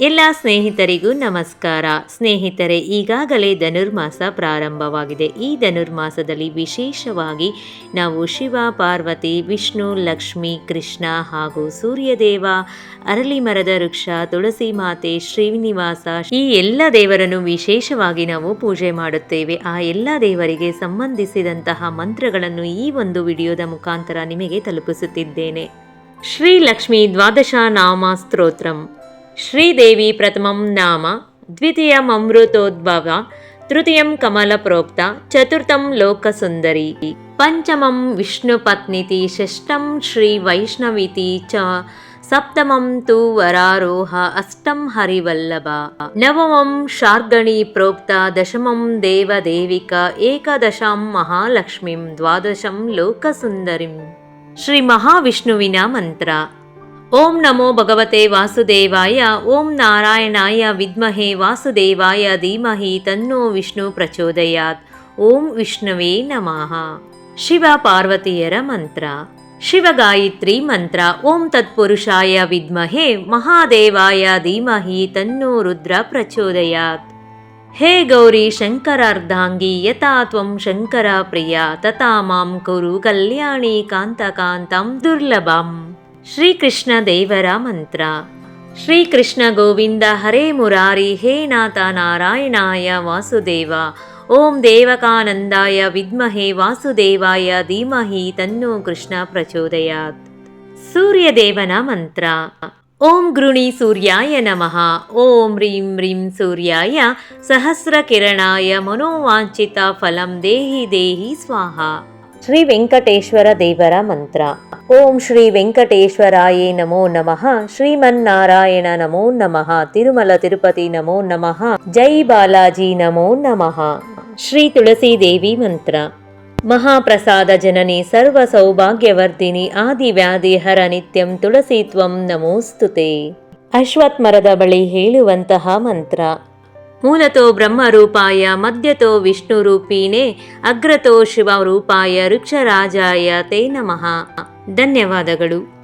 ಎಲ್ಲ ಸ್ನೇಹಿತರಿಗೂ ನಮಸ್ಕಾರ. ಸ್ನೇಹಿತರೆ, ಈಗಾಗಲೇ ಧನುರ್ಮಾಸ ಪ್ರಾರಂಭವಾಗಿದೆ. ಈ ಧನುರ್ಮಾಸದಲ್ಲಿ ವಿಶೇಷವಾಗಿ ನಾವು ಶಿವ, ಪಾರ್ವತಿ, ವಿಷ್ಣು, ಲಕ್ಷ್ಮಿ, ಕೃಷ್ಣ ಹಾಗೂ ಸೂರ್ಯದೇವ ಅರಳಿ ಮರದ ವೃಕ್ಷ, ತುಳಸಿ ಮಾತೆ, ಶ್ರೀನಿವಾಸ, ಈ ಎಲ್ಲ ದೇವರನ್ನು ವಿಶೇಷವಾಗಿ ನಾವು ಪೂಜೆ ಮಾಡುತ್ತೇವೆ. ಆ ಎಲ್ಲ ದೇವರಿಗೆ ಸಂಬಂಧಿಸಿದಂತಹ ಮಂತ್ರಗಳನ್ನು ಈ ಒಂದು ವಿಡಿಯೋದ ಮುಖಾಂತರ ನಿಮಗೆ ತಲುಪಿಸುತ್ತಿದ್ದೇನೆ. ಶ್ರೀ ಲಕ್ಷ್ಮೀ ದ್ವಾದಶ ನಾಮ ಸ್ತೋತ್ರಂ. శ్రీదేవి ప్రథమం నామ ద్వితీయం అమృతోద్భవ తృతీయం కమలప్రోక్త చతుర్థం లోకసుందరి. పంచమం విష్ణుపత్నితి షష్టం శ్రీ వైష్ణవితి చ సప్తమం తు వరారోహ అష్టం హరివల్లభ. నవమం శార్గణి ప్రోక్త దశమం దేవదేవిక ఏకదశాం మహాలక్ష్మిం ద్వాదశం లోకసుందరిం. శ్రీ మహావిష్ణువిన మంత్ర. ಓಂ ನಮೋ ಭಗವತೆ ವಾಸುದೇವಾಯ ಓಂ ನಾರಾಯಣಾಯ ವಿದ್ಮಹೆ ವಾಸುದೇವಾಯ ಧೀಮಹಿ ತನ್ನೋ ವಿಷ್ಣು ಪ್ರಚೋದಯಾತ್ ಓಂ ವಿಷ್ಣುವೇ ನಮಃ ಶಿವ ಪಾರ್ವತಿಯರ ಮಂತ್ರ ಶಿವಗಾಯತ್ರಿ ಮಂತ್ರ ಓಂ ತತ್ಪುರುಷಾಯ ವಿದ್ಮಹೆ ಮಹಾದೇವಾಯ ಧೀಮಹಿ ತನ್ನೋ ರುದ್ರ ಪ್ರಚೋದಯಾತ್ ಹೇ ಗೌರಿ ಶಂಕರಾರ್ಧಾಂಗಿ ಯಥಾ ತ್ವಂ ಶಂಕರ ಪ್ರಿಯ ತಥಾ ಮಾಂ ಕುರು ಕಲ್ಯಾಣಿ ಕಾಂತಕಾಂತಂ ದುರ್ಲಭಂ ಶ್ರೀಕೃಷ್ಣ ದೇವರ ಮಂತ್ರ ಶ್ರೀಕೃಷ್ಣ ಗೋವಿಂದ ಹರೇ ಮುರಾರಿ ಹೇ ನಾಥ ನಾರಾಯಣಾಯ ವಾಸುದೇವ ಓಂ ದೇವಕಾನಂದಾಯ ವಿದ್ಮಹೆ ವಾಸುದೇವಾಯ ಧೀಮಹಿ ತನ್ನೋ ಕೃಷ್ಣ ಪ್ರಚೋದಯಾತ್ ಸೂರ್ಯದೇವನ ಮಂತ್ರ ಓಂ ಗೃಣಿ ಸೂರ್ಯಾಯ ನಮಃ ಓಂ ರೀಂ ರೀಂ ಸೂರ್ಯಾಯ ಸಹಸ್ರಕಿರಣಾಯ ಮನೋವಾಂಚಿತ ಫಲಂ ದೇಹಿ ದೇಹಿ ಸ್ವಾಹ ಶ್ರೀ ವೆಂಕಟೇಶ್ವರ ದೇವರ ಮಂತ್ರ. ಓಂ ಶ್ರೀ ವೆಂಕಟೇಶ್ವರಾಯೇ ನಮೋ ನಮಃ. ಶ್ರೀಮನ್ನಾರಾಯಣ ನಮೋ ನಮಃ. ತಿರುಮಲ ತಿರುಪತಿ ನಮೋ ನಮಃ. ಜೈ ಬಾಲಾಜಿ ನಮೋ ನಮಃ. ಶ್ರೀ ತುಳಸಿ ದೇವಿ ಮಂತ್ರ. ಮಹಾಪ್ರಸಾದ ಜನನಿ ಸರ್ವ ಸೌಭಾಗ್ಯವರ್ಧಿನಿ ಆದಿ ವ್ಯಾಧಿ ಹರ ನಿತ್ಯಂ ತುಳಸಿ ತ್ವಂ ನಮೋಸ್ತುತೆ. ಅಶ್ವತ್ಮರದ ಬಳಿ ಹೇಳುವಂತಹ ಮಂತ್ರ. ಮೂಲತೋ ಬ್ರಹ್ಮರೂಪಾಯ ಮಧ್ಯತೋ ವಿಷ್ಣುರೂಪಿಣೆ ಅಗ್ರತೋ ಶಿವರೂಪಾಯ ವೃಕ್ಷರಾಜಾಯ ತೇ ನಮಃ. ಧನ್ಯವಾದಗಳು.